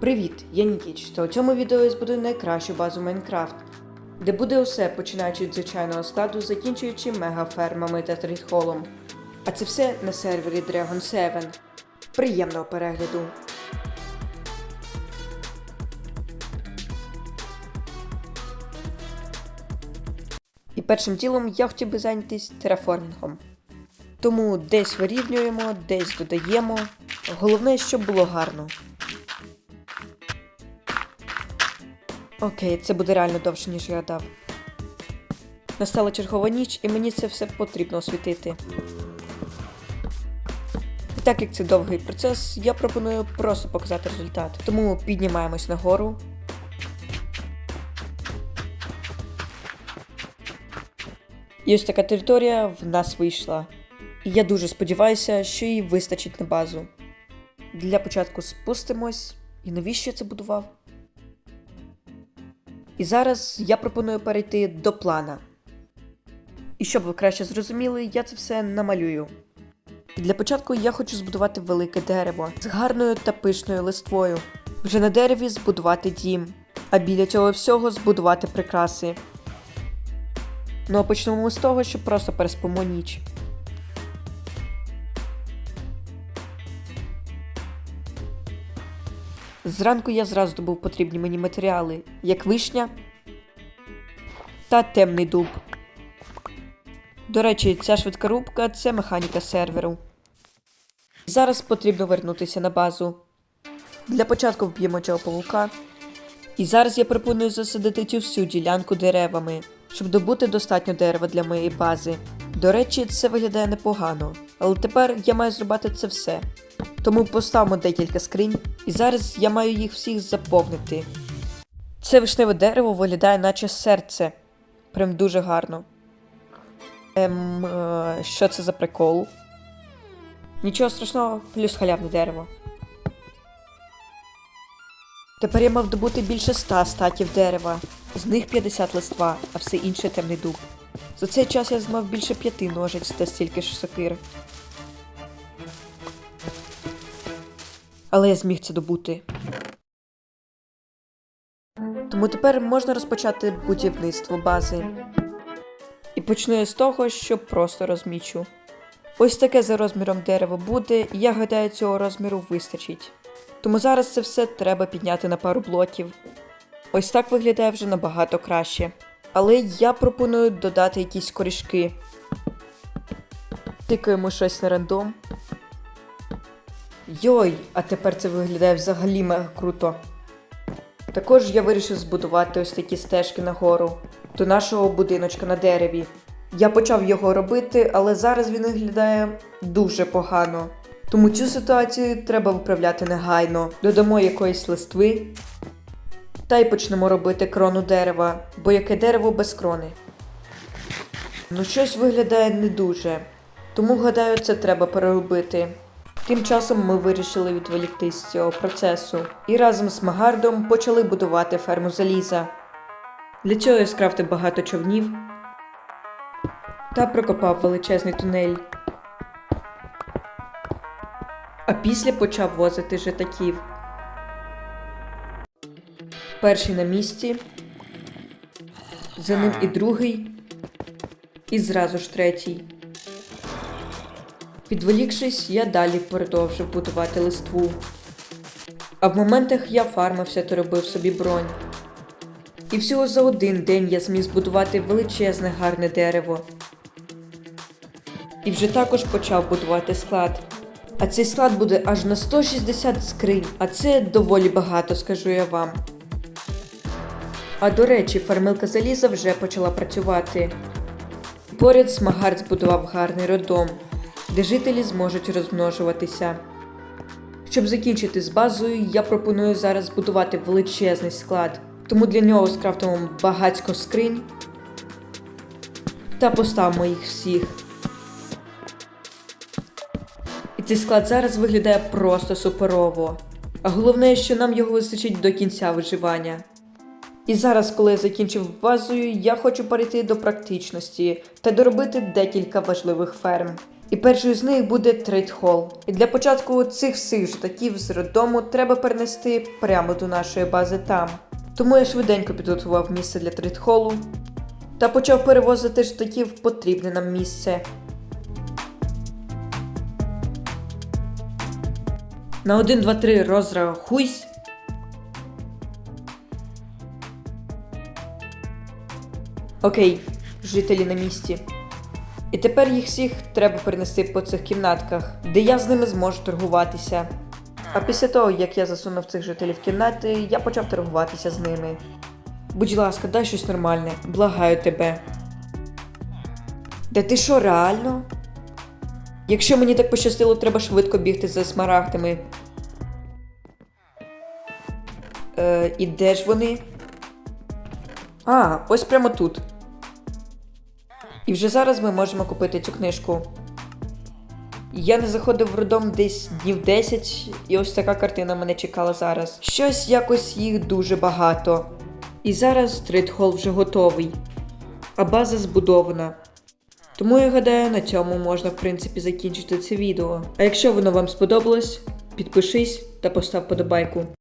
Привіт, я Нікіч, та у цьому відео я збудую найкращу базу Майнкрафт, де буде усе починаючи від звичайного складу, закінчуючи мегафермами та трейдхолом. А це все на сервері Dragon 7. Приємного перегляду! І першим ділом я хотів би зайнятися тераформінгом. Тому десь вирівнюємо, десь додаємо. Головне, щоб було гарно. Окей, це буде реально довше, ніж я гадав. Настала чергова ніч, і мені це все потрібно освітити. І так як це довгий процес, я пропоную просто показати результат. Тому піднімаємось нагору. І ось така територія в нас вийшла. І я дуже сподіваюся, що їй вистачить на базу. Для початку спустимось. І навіщо я це будував? І зараз я пропоную перейти до плана. І щоб ви краще зрозуміли, я це все намалюю. Для початку я хочу збудувати велике дерево з гарною та пишною листвою. Вже на дереві збудувати дім, а біля цього всього збудувати прикраси. Ну а почнемо з того, що просто переспимо ніч. Зранку я зразу добув потрібні мені матеріали, як вишня та темний дуб. До речі, ця швидка рубка це механіка серверу. Зараз потрібно вернутися на базу. Для початку вб'ємо цього павука. І зараз я пропоную засадити цю всю ділянку деревами, щоб добути достатньо дерева для моєї бази. До речі, це виглядає непогано, але тепер я маю зробити це все. Тому поставимо декілька скринь, і зараз я маю їх всіх заповнити. Це вишневе дерево виглядає наче серце. Прям дуже гарно. Ем, е, що це за прикол? Нічого страшного, плюс халявне дерево. Тепер я мав добути більше 100 статів дерева, з них 50 листва, а все інше темний дуб. За цей час я змав більше п'яти ножиць та стільки ж сокир. Але я зміг це добути. Тому тепер можна розпочати будівництво бази. І почну я з того, що просто розмічу. Ось таке за розміром дерево буде, і я гадаю, цього розміру вистачить. Тому зараз це все треба підняти на пару блоків. Ось так виглядає вже набагато краще. Але я пропоную додати якісь корішки. Тикаємо щось на рандом. Йой, а тепер це виглядає взагалі мега круто. Також я вирішив збудувати ось такі стежки нагору до нашого будиночка на дереві. Я почав його робити, але зараз він виглядає дуже погано. Тому цю ситуацію треба виправляти негайно. Додамо якоїсь листви та й почнемо робити крону дерева, бо яке дерево без крони. Ну, щось виглядає не дуже, тому гадаю, це треба переробити. Тим часом ми вирішили відволіктись з цього процесу і разом з Магардом почали будувати ферму заліза. Для цього я скрафтив багато човнів та прокопав величезний тунель. А після почав возити житаків. Перший на місці, за ним і другий, і зразу ж третій. Підволікшись, я далі продовжив будувати листву. А в моментах я фармився та робив собі бронь. І всього за один день я зміг збудувати величезне гарне дерево. І вже також почав будувати склад. А цей склад буде аж на 160 скринь, а це доволі багато, скажу я вам. А до речі, фармилка заліза вже почала працювати. Поряд Смагард збудував гарний роддом, де жителі зможуть розмножуватися. Щоб закінчити з базою, я пропоную зараз збудувати величезний склад, тому для нього скрафтимо багатько скринь та поставимо їх всіх. І цей склад зараз виглядає просто суперово. А головне, що нам його вистачить до кінця виживання. І зараз, коли я закінчив базою, я хочу перейти до практичності та доробити декілька важливих ферм. І першою з них буде трейдхол. І для початку цих всіх ждаків з роддому треба перенести прямо до нашої бази там. Тому я швиденько підготував місце для трейдхолу та почав перевозити ждаків в потрібне нам місце. На 1, 2, 3 розрахуйсь. Окей, жителі на місці. І тепер їх всіх треба перенести по цих кімнатках, де я з ними зможу торгуватися. А після того, як я засунув цих жителів кімнати, я почав торгуватися з ними. Будь ласка, дай щось нормальне, благаю тебе. Да ти що, реально? Якщо мені так пощастило, треба швидко бігти за смарагдами. Е, і де ж вони? А, ось прямо тут. І вже зараз ми можемо купити цю книжку. Я не заходив в роддом десь днів 10, і ось така картина мене чекала зараз. Щось якось їх дуже багато. І зараз трейдхол вже готовий, а база збудована. Тому я гадаю, на цьому можна в принципі закінчити це відео. А якщо воно вам сподобалось, підпишись та постав подобайку.